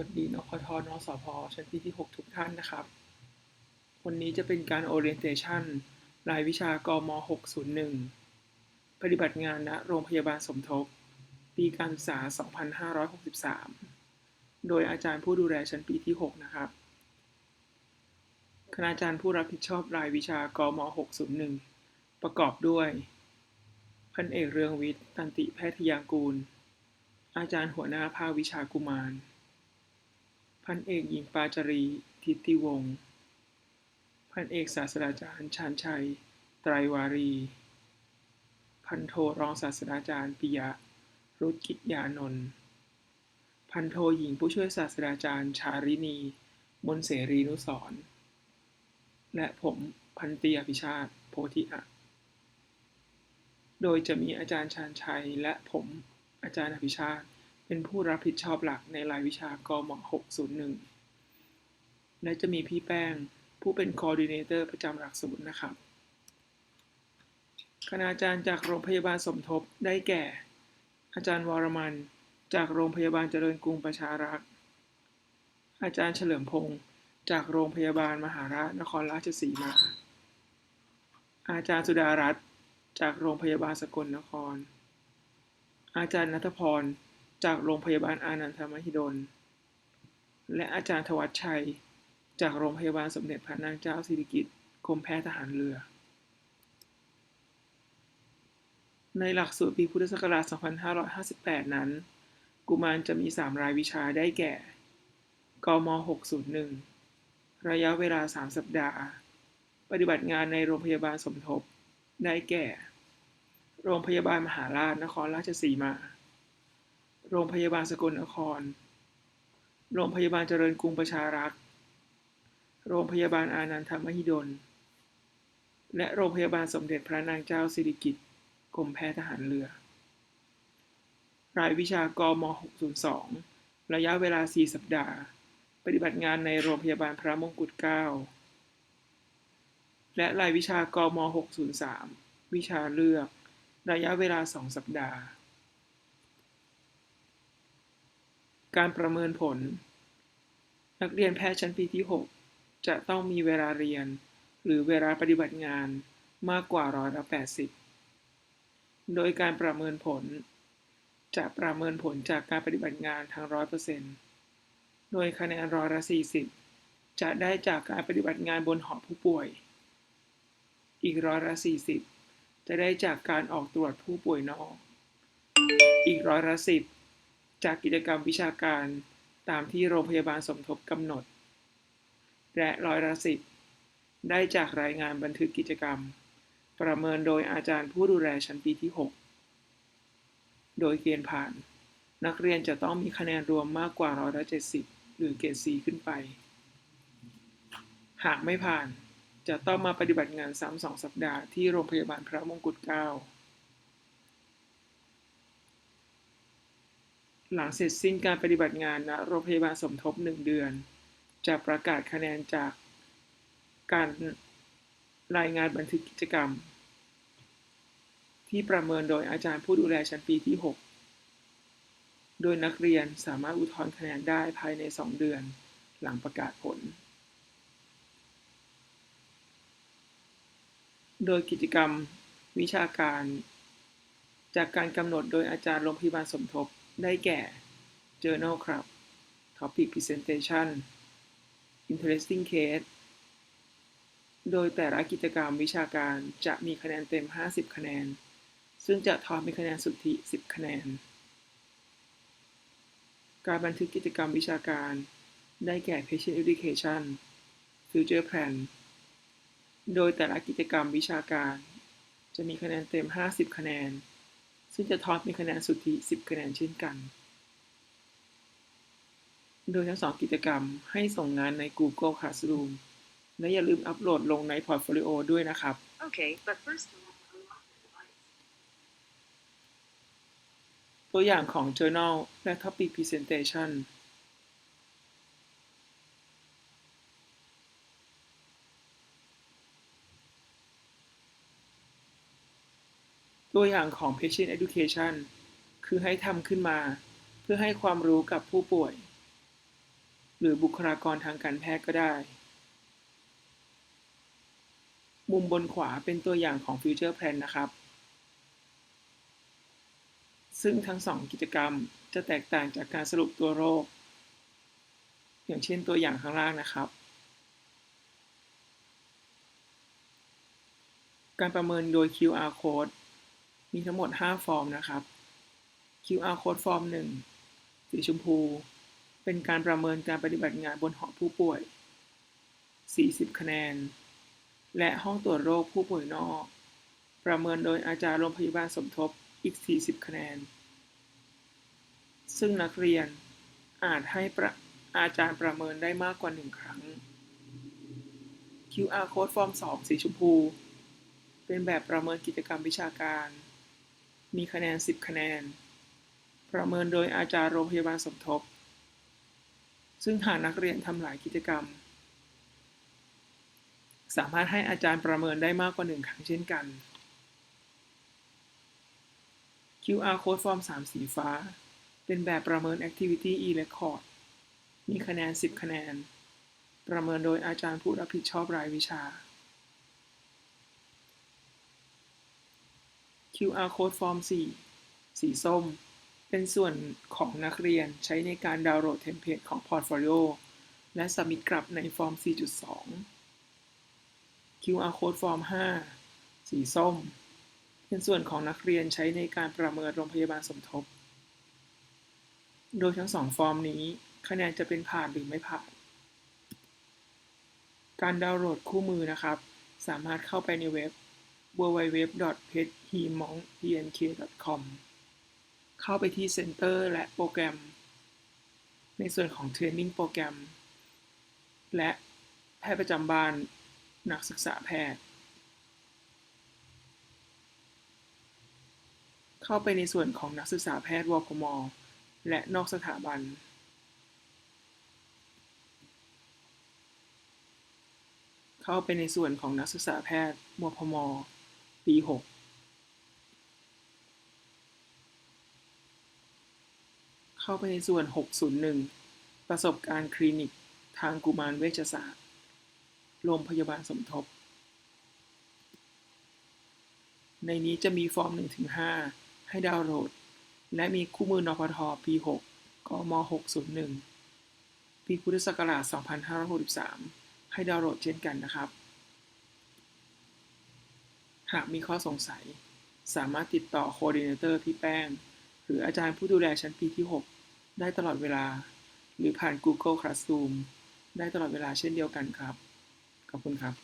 วัสดีนคทนสพชั้นปีที่ 6 ทุกท่านนะครับ วันนี้จะเป็นการ Orientation รายวิชากม 601 ปฏิบัติงานณโรงพยาบาลสมทบ ปีการศึกษา 2563 โดยอาจารย์ผู้ดูแลชั้นปีที่ 6 นะครับ คณาจารย์ผู้รับผิดชอบรายวิชากม 601 ประกอบด้วยพันเอกเรืองวิทย์ตันติแพทยางกูลอาจารย์หัวหน้าภาควิชากุมาร พันเอกหญิงปาจารีทิติวงศ์ พันเอกศาสตราจารย์ชาญชัย ไตรวารี พันโทรองศาสตราจารย์ปิยะ รุจกิจยานนท์พันโทหญิงผู้ช่วยศาสตราจารย์ชารินี มนเสรีนุสรและผมพันตียพิชาติโพธิอะโดยจะมีอาจารย์ชาญชัยและผมอาจารย์อภิชาติ เป็นผู้รับผิดชอบหลักในรายวิชากม601 และจะมีพี่แป้งผู้เป็น Coordinator ประจำหลักสูตรนะครับคณาจารย์จากโรงพยาบาลสมทบได้แก่ อาจารย์วรมัน จากโรงพยาบาลเจริญกรุงประชารักษ์อาจารย์เฉลิมพงศ์จากโรงพยาบาลมหาราชนครราชสีมา อาจารย์สุดารัตน์จากโรงพยาบาลสกลนคร อาจารย์นัทพร จากโรงพยาบาลอานันทมหิดล และอาจารย์ธวัชชัย จากโรงพยาบาลสมเด็จพระนางเจ้าสิริกิติ์กรมแพทย์ทหารเรือ ในหลักสูตรปีพุทธศักราช 2558 นั้น กุมารจะมี 3 รายวิชาได้แก่ กม 601 ระยะเวลา 3 สัปดาห์ ปฏิบัติงานในโรงพยาบาลสมทบ ได้แก่ โรงพยาบาลมหาราชนครราชสีมา โรงพยาบาลสกลนคร โรงพยาบาลเจริญกรุงประชารักษ์ โรงพยาบาลอานันทมหิดล และโรงพยาบาลสมเด็จพระนางเจ้าสิริกิติ์กรมแพทย์ทหารเรือ รายวิชากม 602 ระยะเวลา 4 สัปดาห์ ปฏิบัติงานในโรงพยาบาลพระมงกุฎเกล้า และรายวิชากม 603 วิชาเลือก ระยะเวลา 2 สัปดาห์ การประเมินผล นักเรียนแพทย์ชั้นปีที่ 6 จะต้องมีเวลาเรียน หรือเวลาปฏิบัติงานมากกว่าร้อยละ80 โดยการประเมินผล จะประเมินผลจากการปฏิบัติงานทั้ง100%โดยคะแนนร้อยละ40 จะได้จากการปฏิบัติงานบนหอผู้ป่วย อีกร้อยละ40 จะได้จากการออกตรวจผู้ป่วยนอก อีกร้อยละ10 จากกิจกรรมวิชาการตามที่โรงพยาบาลสมทบกำหนด และร้อยละ10ได้จากรายงานบันทึกกิจกรรม ประเมินโดยอาจารย์ผู้ดูแลชั้นปีที่ 6 โดยเกณฑ์ผ่าน นักเรียนจะต้องมีคะแนนรวมมากกว่าร้อยละ70 หรือเกรด C ขึ้นไป หากไม่ผ่านจะต้องมาปฏิบัติงานซ้ำสองสัปดาห์ที่โรงพยาบาลพระมงกุฎเกล้า หลังเสร็จสิ้นการปฏิบัติงานณโรงพยาบาลสมทบ 1 เดือน จะประกาศคะแนนจากการรายงานบันทึกกิจกรรม ที่ประเมินโดยอาจารย์ผู้ดูแลชั้นปีที่ 6 โดยนักเรียนสามารถอุทธรณ์คะแนนได้ภายใน 2 เดือน หลังประกาศผล โดยกิจกรรมวิชาการ จากการกำหนดโดยอาจารย์โรงพยาบาลสมทบ ได้แก่ Journal ครับ Topic Presentation Interesting Case โดยแต่ละกิจกรรมวิชาการจะมีคะแนนเต็ม 50 คะแนน ซึ่งจะทอนเป็นคะแนนสุทธิ 10 คะแนน การบันทึกกิจกรรมวิชาการ ได้แก่ Patient Education Future Plan โดยแต่ละกิจกรรมวิชาการ จะมีคะแนนเต็ม 50 คะแนน ซึ่งจะทอนเป็นคะแนนสุทธิ 10 คะแนนเช่นกัน โดยทั้งสองกิจกรรมให้ส่งงานใน Google Classroom และอย่าลืมอัปโหลดลงในพอร์ตโฟลิโอด้วยนะครับ Okay, but first you want to unlock the device. ตัวอย่างของ Journal และ Topic Presentation ตัวอย่างของ Patient Education คือให้ทำขึ้นมา เพื่อให้ความรู้กับผู้ป่วย หรือบุคลากรทางการแพทย์ก็ได้ มุมบนขวาเป็นตัวอย่างของ Future Plan นะครับ ซึ่งทั้งสองกิจกรรมจะแตกต่างจากการสรุปตัวโรค อย่างเช่นตัวอย่างข้างล่างนะครับการประเมินโดย QR code มีทั้งหมด 5 ฟอร์มนะครับ QR code ฟอร์ม1สีชมพู เป็นการประเมินการปฏิบัติงานบนหอผู้ป่วย 40 คะแนน และห้องตรวจโรคผู้ป่วยนอก ประเมินโดยอาจารย์โรงพยาบาลสมทบอีก 40 คะแนน ซึ่งนักเรียนอาจให้ประอาจารย์ประเมินได้มากกว่า 1 ครั้ง QR code ฟอร์ม 2 สีชมพู เป็นแบบประเมินกิจกรรมวิชาการ มีคะแนน 10 คะแนน ประเมินโดยอาจารย์โรงพยาบาลสมทบ ซึ่งหากนักเรียนทำหลายกิจกรรม สามารถให้อาจารย์ประเมินได้มากกว่า 1 ครั้งเช่นกัน QR code ฟอร์ม 3 สีฟ้า เป็นแบบประเมิน Activity e-record มีคะแนน 10 คะแนน ประเมินโดยอาจารย์ผู้รับผิดชอบรายวิชา QR code ฟอร์ม4สีส้ม เป็นส่วนของนักเรียนใช้ในการดาวน์โหลดเทมเพลตของพอร์ตโฟลิโอและสมิทกลับในฟอร์ม 4.2 QR code ฟอร์ม5สีส้ม เป็นส่วนของนักเรียนใช้ในการประเมินโรงพยาบาลสมทบ โดยทั้งสองฟอร์มนี้ คะแนนจะเป็นผ่านหรือไม่ผ่าน การดาวน์โหลดคู่มือนะครับ สามารถเข้าไปในเว็บ www.phemongpnk.com เข้าไปที่ Center และโปรแกรม ในส่วนของ Training โปรแกรม และแพทย์ประจำบ้านนักศึกษาแพทย์ เข้าไปในส่วนของนักศึกษาแพทย์วพม และนอกสถาบันเข้าไปในส่วนของนักศึกษาแพทย์มพม ปี6เข้าไปในส่วน 601 ประสบการณ์คลินิกทางกุมารเวชศาสตร์ โรงพยาบาลสมทบ ในนี้จะมีฟอร์ม 1-5 ให้ดาวน์โหลด และมีคู่มือนพทปี6กม 601 ปีพุทธศักราช 2563 ให้ดาวน์โหลดเช่นกันนะครับ หากมีข้อสงสัย สามารถติดต่อโคดิเนเตอร์พี่แป้ง หรืออาจารย์ผู้ดูแลชั้นปีที่ 6 ได้ตลอดเวลา หรือผ่าน Google Classroom ได้ตลอดเวลาเช่นเดียวกันครับ ขอบคุณครับ